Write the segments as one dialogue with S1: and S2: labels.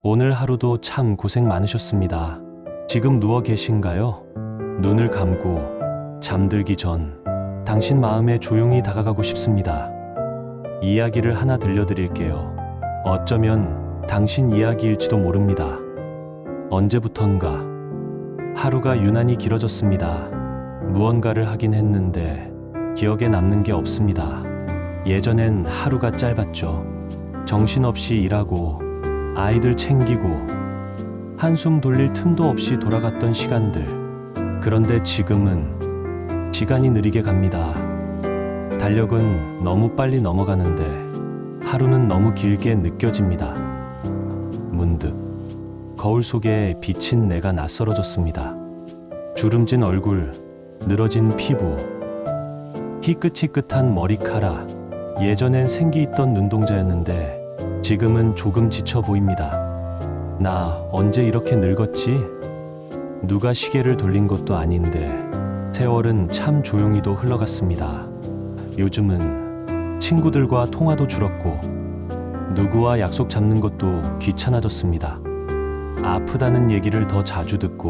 S1: 오늘 하루도 참 고생 많으셨습니다. 지금 누워 계신가요? 눈을 감고 잠들기 전 당신 마음에 조용히 다가가고 싶습니다. 이야기를 하나 들려드릴게요. 어쩌면 당신 이야기일지도 모릅니다. 언제부턴가 하루가 유난히 길어졌습니다. 무언가를 하긴 했는데 기억에 남는 게 없습니다. 예전엔 하루가 짧았죠. 정신없이 일하고 아이들 챙기고 한숨 돌릴 틈도 없이 돌아갔던 시간들. 그런데 지금은 시간이 느리게 갑니다. 달력은 너무 빨리 넘어가는데 하루는 너무 길게 느껴집니다. 문득 거울 속에 비친 내가 낯설어졌습니다. 주름진 얼굴, 늘어진 피부, 희끗희끗한 머리카락. 예전엔 생기 있던 눈동자였는데 지금은 조금 지쳐 보입니다. 나 언제 이렇게 늙었지? 누가 시계를 돌린 것도 아닌데 세월은 참 조용히도 흘러갔습니다. 요즘은 친구들과 통화도 줄었고 누구와 약속 잡는 것도 귀찮아졌습니다. 아프다는 얘기를 더 자주 듣고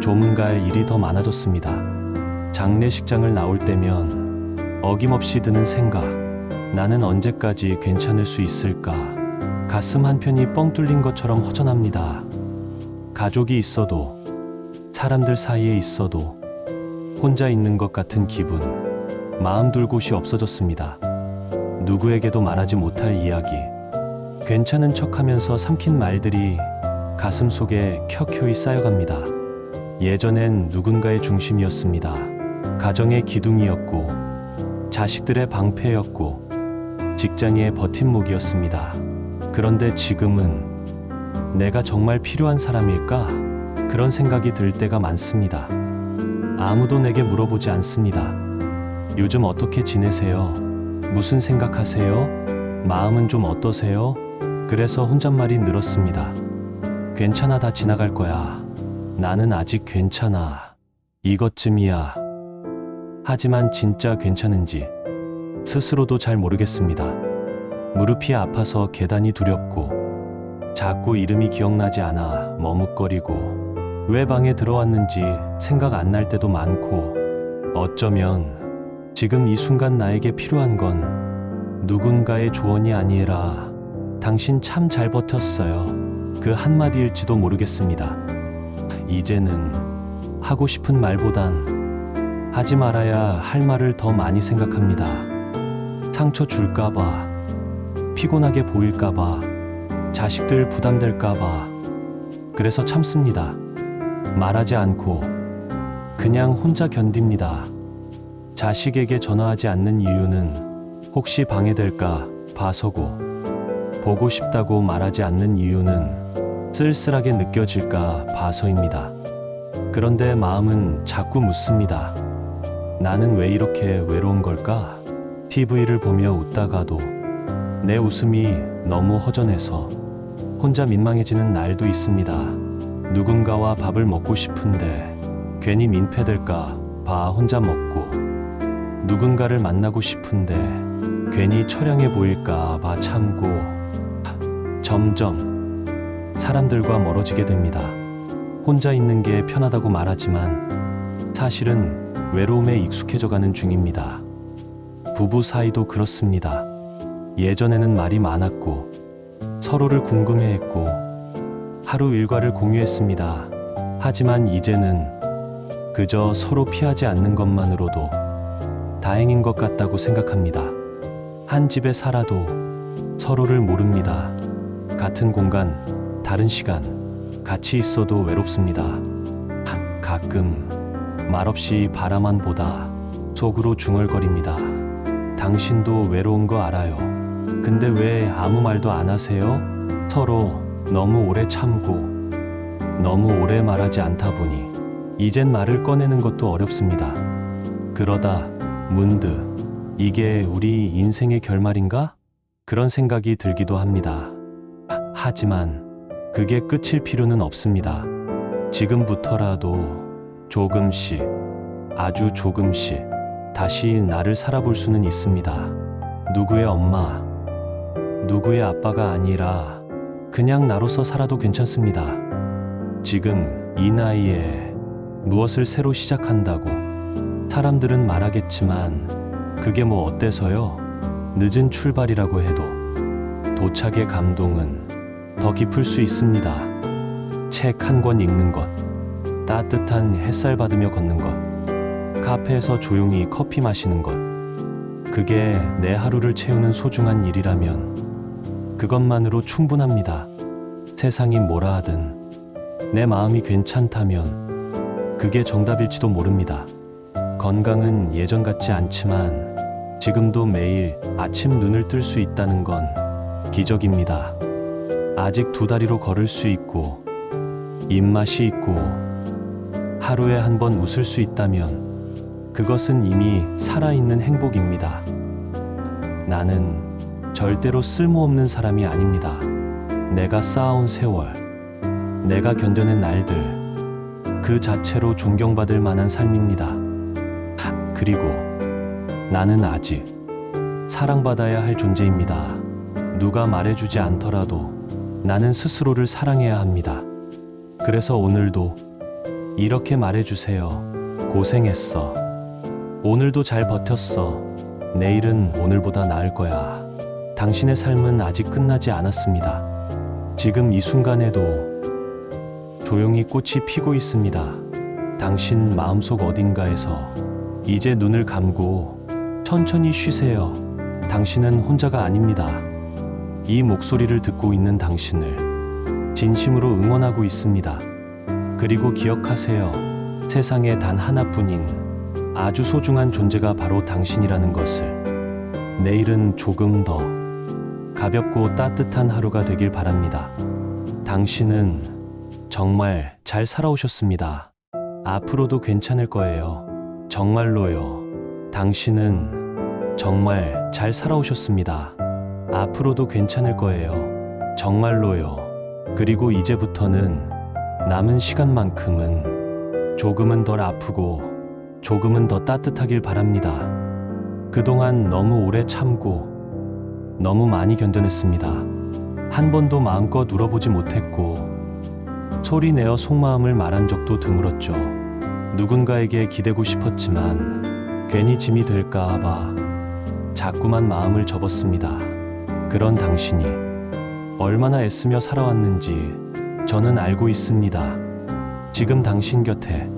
S1: 조문갈 일이 더 많아졌습니다. 장례식장을 나올 때면 어김없이 드는 생각. 나는 언제까지 괜찮을 수 있을까? 가슴 한편이 뻥 뚫린 것처럼 허전합니다. 가족이 있어도, 사람들 사이에 있어도, 혼자 있는 것 같은 기분. 마음 둘 곳이 없어졌습니다. 누구에게도 말하지 못할 이야기. 괜찮은 척 하면서 삼킨 말들이 가슴 속에 켜켜이 쌓여갑니다. 예전엔 누군가의 중심이었습니다. 가정의 기둥이었고, 자식들의 방패였고, 직장의 버팀목이었습니다. 그런데 지금은 내가 정말 필요한 사람일까? 그런 생각이 들 때가 많습니다. 아무도 내게 물어보지 않습니다. 요즘 어떻게 지내세요? 무슨 생각하세요? 마음은 좀 어떠세요? 그래서 혼잣말이 늘었습니다. 괜찮아, 다 지나갈 거야. 나는 아직 괜찮아. 이것쯤이야. 하지만 진짜 괜찮은지 스스로도 잘 모르겠습니다. 무릎이 아파서 계단이 두렵고 자꾸 이름이 기억나지 않아 머뭇거리고 왜 방에 들어왔는지 생각 안 날 때도 많고 어쩌면 지금 이 순간 나에게 필요한 건 누군가의 조언이 아니라 당신 참 잘 버텼어요. 그 한마디일지도 모르겠습니다. 이제는 하고 싶은 말보단 하지 말아야 할 말을 더 많이 생각합니다. 상처 줄까봐, 피곤하게 보일까봐, 자식들 부담될까봐. 그래서 참습니다. 말하지 않고 그냥 혼자 견딥니다. 자식에게 전화하지 않는 이유는 혹시 방해될까 봐서고, 보고 싶다고 말하지 않는 이유는 쓸쓸하게 느껴질까 봐서입니다. 그런데 마음은 자꾸 묻습니다. 나는 왜 이렇게 외로운 걸까? TV를 보며 웃다가도 내 웃음이 너무 허전해서 혼자 민망해지는 날도 있습니다. 누군가와 밥을 먹고 싶은데 괜히 민폐될까 봐 혼자 먹고 누군가를 만나고 싶은데 괜히 처량해 보일까 봐 참고 점점 사람들과 멀어지게 됩니다. 혼자 있는 게 편하다고 말하지만 사실은 외로움에 익숙해져 가는 중입니다. 부부 사이도 그렇습니다. 예전에는 말이 많았고 서로를 궁금해했고 하루 일과를 공유했습니다. 하지만 이제는 그저 서로 피하지 않는 것만으로도 다행인 것 같다고 생각합니다. 한 집에 살아도 서로를 모릅니다. 같은 공간, 다른 시간, 같이 있어도 외롭습니다. 하- 가끔 말없이 바라만 보다 속으로 중얼거립니다. 당신도 외로운 거 알아요. 근데 왜 아무 말도 안 하세요? 서로 너무 오래 참고 너무 오래 말하지 않다 보니 이젠 말을 꺼내는 것도 어렵습니다. 그러다 문득 이게 우리 인생의 결말인가? 그런 생각이 들기도 합니다. 하- 하지만 그게 끝일 필요는 없습니다. 지금부터라도 조금씩, 아주 조금씩 다시 나를 살아볼 수는 있습니다. 누구의 엄마, 누구의 아빠가 아니라 그냥 나로서 살아도 괜찮습니다. 지금 이 나이에 무엇을 새로 시작한다고 사람들은 말하겠지만 그게 뭐 어때서요? 늦은 출발이라고 해도 도착의 감동은 더 깊을 수 있습니다. 책 한 권 읽는 것, 따뜻한 햇살 받으며 걷는 것, 카페에서 조용히 커피 마시는 것, 그게 내 하루를 채우는 소중한 일이라면 그것만으로 충분합니다. 세상이 뭐라 하든 내 마음이 괜찮다면 그게 정답일지도 모릅니다. 건강은 예전 같지 않지만 지금도 매일 아침 눈을 뜰 수 있다는 건 기적입니다. 아직 두 다리로 걸을 수 있고 입맛이 있고 하루에 한 번 웃을 수 있다면 그것은 이미 살아있는 행복입니다. 나는 절대로 쓸모없는 사람이 아닙니다. 내가 쌓아온 세월, 내가 견뎌낸 날들, 그 자체로 존경받을 만한 삶입니다. 하, 그리고 나는 아직 사랑받아야 할 존재입니다. 누가 말해주지 않더라도 나는 스스로를 사랑해야 합니다. 그래서 오늘도 이렇게 말해주세요. 고생했어. 오늘도 잘 버텼어. 내일은 오늘보다 나을 거야. 당신의 삶은 아직 끝나지 않았습니다. 지금 이 순간에도 조용히 꽃이 피고 있습니다. 당신 마음속 어딘가에서 이제 눈을 감고 천천히 쉬세요. 당신은 혼자가 아닙니다. 이 목소리를 듣고 있는 당신을 진심으로 응원하고 있습니다. 그리고 기억하세요. 세상에 단 하나뿐인 아주 소중한 존재가 바로 당신이라는 것을. 내일은 조금 더 가볍고 따뜻한 하루가 되길 바랍니다. 당신은 정말 잘 살아오셨습니다. 앞으로도 괜찮을 거예요. 정말로요. 당신은 정말 잘 살아오셨습니다. 앞으로도 괜찮을 거예요. 정말로요. 그리고 이제부터는 남은 시간만큼은 조금은 덜 아프고 조금은 더 따뜻하길 바랍니다. 그동안 너무 오래 참고 너무 많이 견뎌냈습니다. 한 번도 마음껏 울어보지 못했고 소리 내어 속마음을 말한 적도 드물었죠. 누군가에게 기대고 싶었지만 괜히 짐이 될까봐 자꾸만 마음을 접었습니다. 그런 당신이 얼마나 애쓰며 살아왔는지 저는 알고 있습니다. 지금 당신 곁에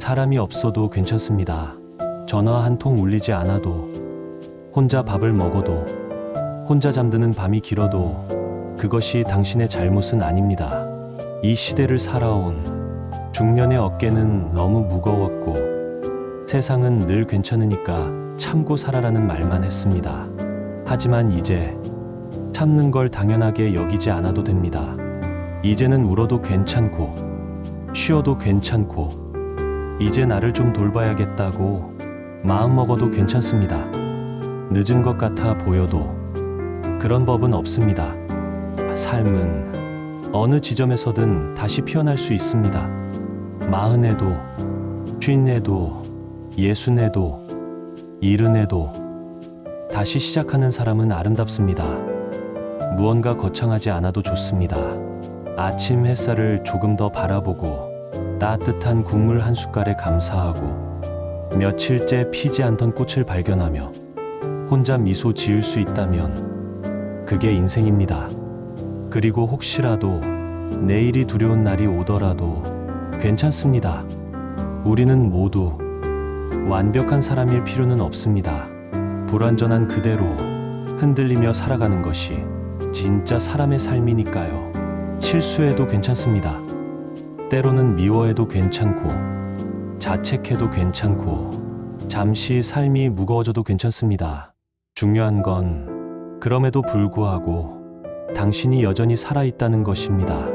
S1: 사람이 없어도 괜찮습니다. 전화 한 통 울리지 않아도 혼자 밥을 먹어도 혼자 잠드는 밤이 길어도 그것이 당신의 잘못은 아닙니다. 이 시대를 살아온 중년의 어깨는 너무 무거웠고 세상은 늘 괜찮으니까 참고 살아라는 말만 했습니다. 하지만 이제 참는 걸 당연하게 여기지 않아도 됩니다. 이제는 울어도 괜찮고 쉬어도 괜찮고 이제 나를 좀 돌봐야겠다고 마음 먹어도 괜찮습니다. 늦은 것 같아 보여도 그런 법은 없습니다. 삶은 어느 지점에서든 다시 피어날 수 있습니다. 마흔에도, 쉰에도, 예순에도, 일흔에도 다시 시작하는 사람은 아름답습니다. 무언가 거창하지 않아도 좋습니다. 아침 햇살을 조금 더 바라보고 따뜻한 국물 한 숟갈에 감사하고 며칠째 피지 않던 꽃을 발견하며 혼자 미소 지을 수 있다면 그게 인생입니다. 그리고 혹시라도 내일이 두려운 날이 오더라도 괜찮습니다. 우리는 모두 완벽한 사람일 필요는 없습니다. 불완전한 그대로 흔들리며 살아가는 것이 진짜 사람의 삶이니까요. 실수해도 괜찮습니다. 때로는 미워해도 괜찮고, 자책해도 괜찮고, 잠시 삶이 무거워져도 괜찮습니다. 중요한 건 그럼에도 불구하고 당신이 여전히 살아있다는 것입니다.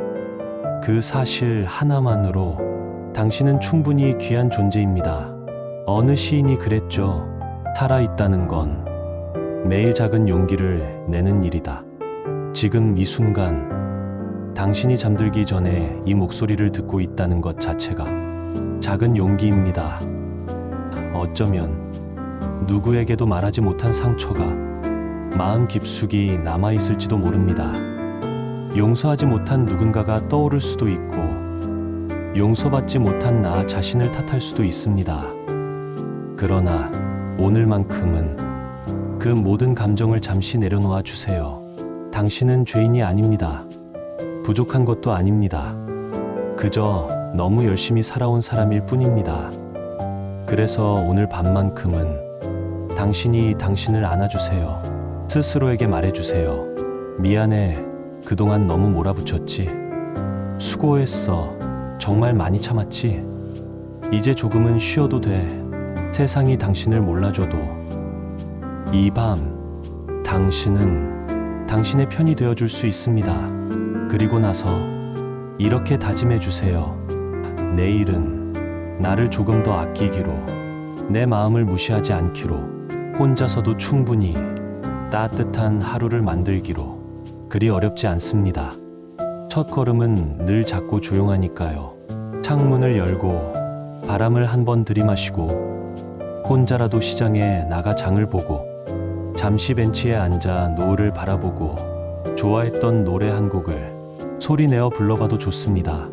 S1: 그 사실 하나만으로 당신은 충분히 귀한 존재입니다. 어느 시인이 그랬죠. 살아있다는 건 매일 작은 용기를 내는 일이다. 지금 이 순간 당신이 잠들기 전에 이 목소리를 듣고 있다는 것 자체가 작은 용기입니다. 어쩌면 누구에게도 말하지 못한 상처가 마음 깊숙이 남아있을지도 모릅니다. 용서하지 못한 누군가가 떠오를 수도 있고, 용서받지 못한 나 자신을 탓할 수도 있습니다. 그러나 오늘만큼은 그 모든 감정을 잠시 내려놓아 주세요. 당신은 죄인이 아닙니다. 부족한 것도 아닙니다. 그저 너무 열심히 살아온 사람일 뿐입니다. 그래서 오늘 밤만큼은 당신이 당신을 안아주세요. 스스로에게 말해주세요. 미안해. 그동안 너무 몰아붙였지. 수고했어. 정말 많이 참았지. 이제 조금은 쉬어도 돼. 세상이 당신을 몰라줘도. 이 밤, 당신은 당신의 편이 되어줄 수 있습니다. 그리고 나서 이렇게 다짐해 주세요. 내일은 나를 조금 더 아끼기로, 내 마음을 무시하지 않기로, 혼자서도 충분히 따뜻한 하루를 만들기로. 그리 어렵지 않습니다. 첫 걸음은 늘 작고 조용하니까요. 창문을 열고 바람을 한 번 들이마시고 혼자라도 시장에 나가 장을 보고 잠시 벤치에 앉아 노을을 바라보고 좋아했던 노래 한 곡을 소리내어 불러봐도 좋습니다.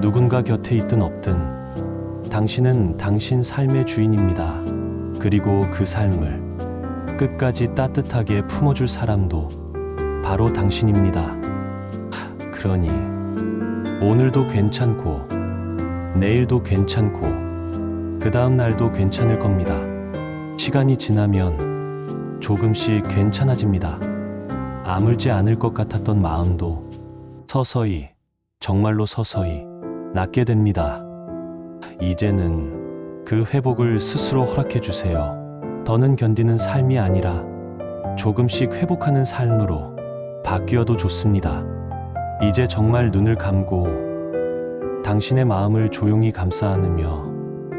S1: 누군가 곁에 있든 없든 당신은 당신 삶의 주인입니다. 그리고 그 삶을 끝까지 따뜻하게 품어줄 사람도 바로 당신입니다. 하, 그러니 오늘도 괜찮고 내일도 괜찮고 그 다음 날도 괜찮을 겁니다. 시간이 지나면 조금씩 괜찮아집니다. 아물지 않을 것 같았던 마음도 서서히 정말로 서서히 낫게 됩니다. 이제는 그 회복을 스스로 허락해 주세요. 더는 견디는 삶이 아니라 조금씩 회복하는 삶으로 바뀌어도 좋습니다. 이제 정말 눈을 감고 당신의 마음을 조용히 감싸 안으며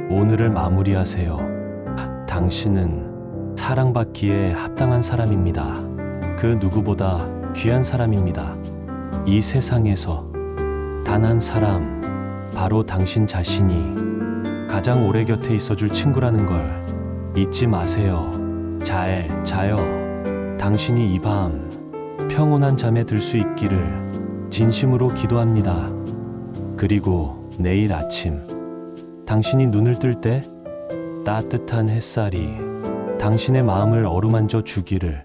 S1: 오늘을 마무리하세요. 당신은 사랑받기에 합당한 사람입니다. 그 누구보다 귀한 사람입니다. 이 세상에서 단 한 사람, 바로 당신 자신이 가장 오래 곁에 있어줄 친구라는 걸 잊지 마세요. 잘 자요. 당신이 이 밤 평온한 잠에 들 수 있기를 진심으로 기도합니다. 그리고 내일 아침 당신이 눈을 뜰 때 따뜻한 햇살이 당신의 마음을 어루만져 주기를